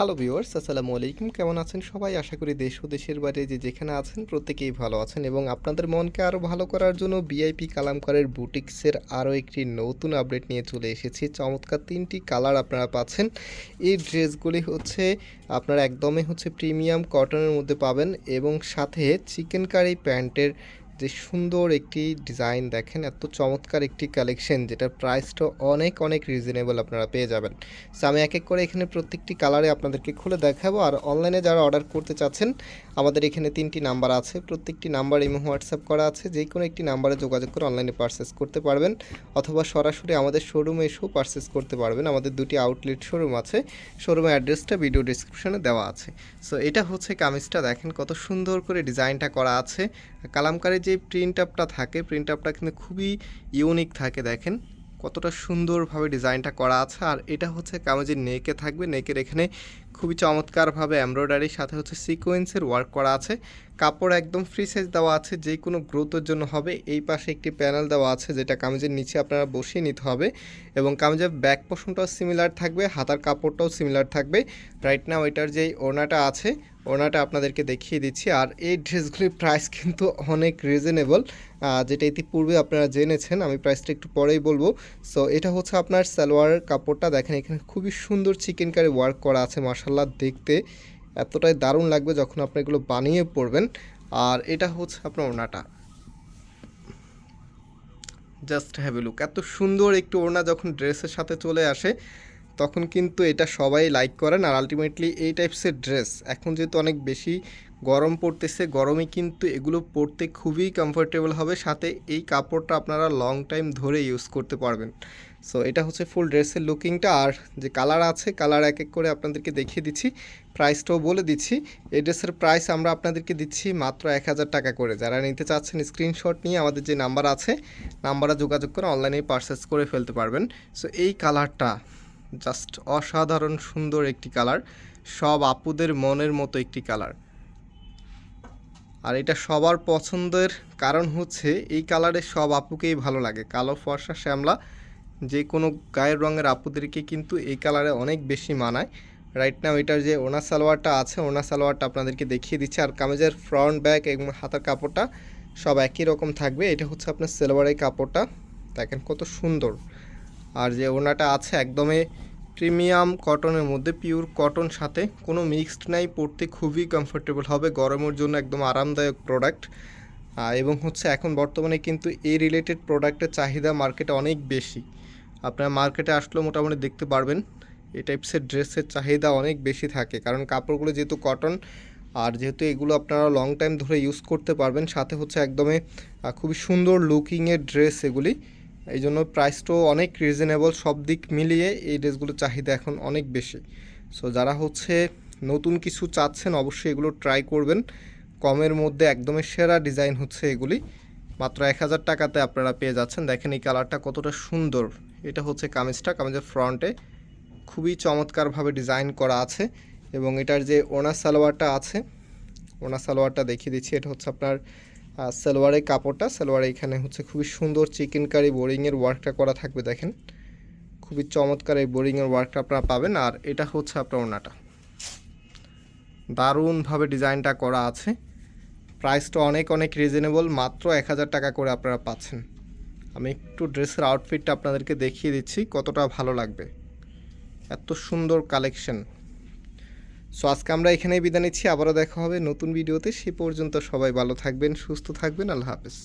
Hello viewers, আসসালামু আলাইকুম। কেমন আছেন সবাই? আশা করি দেশ ও দেশের বাইরে যে যেখানে আছেন প্রত্যেকেই ভালো আছেন এবং আপনাদের মনকে আরও ভালো করার জন্য বিআইপি কালামকারের বুটিক্সের আরও একটি নতুন আপডেট নিয়ে চলে এসেছি। চমৎকার তিনটি কালার আপনারা পাচ্ছেন। এই ড্রেসগুলি হচ্ছে, আপনারা একদমই হচ্ছে প্রিমিয়াম কটনের মধ্যে পাবেন এবং সাথে চিকেন কারি প্যান্টের যে সুন্দর একটি ডিজাইন দেখেন। এত চমৎকার একটি কালেকশন যেটার প্রাইসটা অনেক অনেক রিজনেবল আপনারা পেয়ে যাবেন। সো আমি এক এক করে এখানে প্রত্যেকটি কালারে আপনাদেরকে খুলে দেখাবো। আর অনলাইনে যারা অর্ডার করতে চাচ্ছেন, আমাদের এখানে তিনটি নাম্বার আছে। প্রত্যেকটি নাম্বার ইমো হোয়াটসঅ্যাপ করা আছে। যে কোনো একটি নাম্বারে যোগাযোগ করে অনলাইনে পারচেস করতে পারবেন। অথবা সরাসরি আমাদের শোরুমে এসেও পারচেস করতে পারবেন। আমাদের দুটি আউটলেট শোরুম আছে। শোরুমের অ্যাড্রেসটা ভিডিও ডিসক্রিপশনে দেওয়া আছে। সো এটা হচ্ছে কামিজটা। দেখেন কত সুন্দর করে ডিজাইনটা করা আছে। কালামকারের যে প্রিন্ট আপটা থাকে প্রিন্ট আপটা কিন্তু খুবই ইউনিক থাকে, দেখেন। কতটা সুন্দরভাবে ডিজাইনটা করা আছে। আর এটা হচ্ছে কামিজের নেকে থাকবে, নেকের এখানে খুবই চমৎকারভাবে এমব্রয়ডারির সাথে হচ্ছে সিকোয়েন্সের ওয়ার্ক করা আছে। কাপড় একদম ফ্রি সাইজ দেওয়া আছে, যে কোনো গ্রোথের জন্য হবে। এই পাশে একটি প্যানেল দেওয়া আছে, যেটা কামিজের নিচে আপনারা বসিয়ে নিতে হবে এবং কামিজের ব্যাক পোর্শনটাও সিমিলার থাকবে, হাতার কাপড়টাও সিমিলার থাকবে। রাইট নাও এটার যেই ওনাটা আছে ওনাটা আপনাদেরকে দেখিয়ে দিচ্ছি। আর এই ড্রেসগুলির প্রাইস কিন্তু অনেক রিজনেবল যেটা ইতিপূর্বে আপনারা জেনেছেন, আমি প্রাইসটা একটু পরেই বলব। সো এটা হচ্ছে আপনার সালোয়ারের কাপড়টা, দেখেন এখানে খুবই সুন্দর চিকেন কারি ওয়ার্ক করা আছে মার্শাল্লাহ দেখতে এতটাই দারুণ লাগবে যখন আপনি এগুলো বানিয়ে পড়বেন। আর এটা হচ্ছে আপনার ওড়নাটা। জাস্ট হ্যাভ এ লুক এত সুন্দর একটু ওড়না যখন ড্রেসের সাথে চলে আসে, তখন কিন্তু এটা সবাই লাইক করেন। আর আলটিমেটলি এই টাইপসের ড্রেস এখন যেহেতু অনেক বেশি গরম পড়তেছে, গরমে কিন্তু এগুলো পরতে খুবই কমফোর্টেবল হবে। সাথে এই কাপড়টা আপনারা লং টাইম ধরে ইউজ করতে পারবেন। সো এটা হচ্ছে ফুল ড্রেসের লুকিংটা আর যে কালার আছে কালার এক এক করে আপনাদেরকে দেখিয়ে দিচ্ছি। প্রাইসটাও বলে দিচ্ছি। এই ড্রেসের প্রাইস আমরা আপনাদেরকে দিচ্ছি মাত্র এক হাজার টাকা করে। যারা নিতে চাচ্ছেন স্ক্রিনশট নিয়ে আমাদের যে নাম্বার আছে নাম্বারে যোগাযোগ করে অনলাইনে পারচেস করে ফেলতে পারবেন। সো এই কালারটা জাস্ট অসাধারণ সুন্দর একটি কালার সব আপুদের মনের মতো একটি কালার আর এটা সবার পছন্দের কারণ হচ্ছে এই কালারের সব আপুকেই ভালো লাগে। কালো ফর্সা, শ্যামলা। যে কোনো গায়ের রঙের আপুদেরকে কিন্তু এই কালারে অনেক বেশি মানায়। রাইট নাও এটার যে ওনা সালোয়ারটা আছে ওনা সালোয়ারটা আপনাদেরকে দেখিয়ে দিচ্ছে। আর কামেজের ফ্রন্ট ব্যাক এবং হাতার কাপড়টা সব একই রকম থাকবে। এটা হচ্ছে আপনার সেলোয়ারের কাপড়টা। দেখেন কত সুন্দর। আর যে ওনাটা আছে একদমই প্রিমিয়াম কটনের মধ্যে পিওর কটন সাথে। কোনো মিক্সড নাই, পরতে খুবই কমফোর্টেবল হবে। গরমের জন্য একদম আরামদায়ক প্রোডাক্ট এবং হচ্ছে এখন বর্তমানে কিন্তু এই রিলেটেড প্রোডাক্টের চাহিদা মার্কেটে অনেক বেশি। আপনারা মার্কেটে আসলেও মোটামুটি দেখতে পারবেন। এই টাইপসের ড্রেসের চাহিদা অনেক বেশি থাকে। কারণ কাপড়গুলো যেহেতু কটন আর যেহেতু এগুলো আপনারা লং টাইম ধরে ইউজ করতে পারবেন, সাথে হচ্ছে একদমই খুবই সুন্দর লুকিংয়ের ড্রেস এগুলি। এই জন্য প্রাইসটাও অনেক রিজনেবল সব দিক মিলিয়ে এই ড্রেসগুলোর চাহিদা এখন অনেক বেশি। সো যারা হচ্ছে নতুন কিছু চাচ্ছেন, অবশ্যই এগুলো ট্রাই করবেন। কমের মধ্যে একদমই সেরা ডিজাইন হচ্ছে এগুলি। মাত্র এক হাজার টাকাতে আপনারা পেয়ে যাচ্ছেন। দেখেন এই কালারটা কতটা সুন্দর। এটা হচ্ছে কামিজটা। কামিজের ফ্রন্টে খুবই চমৎকারভাবে ডিজাইন করা আছে এবং এটার যে ওনা সালোয়ারটা আছে, ওনা সালোয়ারটা দেখিয়ে দিচ্ছি। এটা হচ্ছে আপনার সালোয়ারের কাপড়টা। সালোয়ারে এখানে হচ্ছে খুবই সুন্দর চিকেন কারি বোরিংয়ের ওয়ার্কটা করা থাকবে, দেখেন। খুবই চমৎকার এই বোরিংয়ের ওয়ার্কটা আপনারা পাবেন। আর এটা হচ্ছে আপনার ওনাটা। দারুণভাবে ডিজাইনটা করা আছে। প্রাইসটা অনেক অনেক রিজনেবল মাত্র এক হাজার টাকা করে আপনারা পাচ্ছেন। আমি একটু ড্রেসের আউটফিটটা আপনাদেরকে দেখিয়ে দিচ্ছি, কতটা ভালো লাগবে। এত সুন্দর কালেকশন সো আজকে আমরা এখানেই বিদায় নিচ্ছি, আবারও দেখা হবে নতুন ভিডিওতে সে পর্যন্ত সবাই ভালো থাকবেন, সুস্থ থাকবেন, আল্লাহ হাফেজ।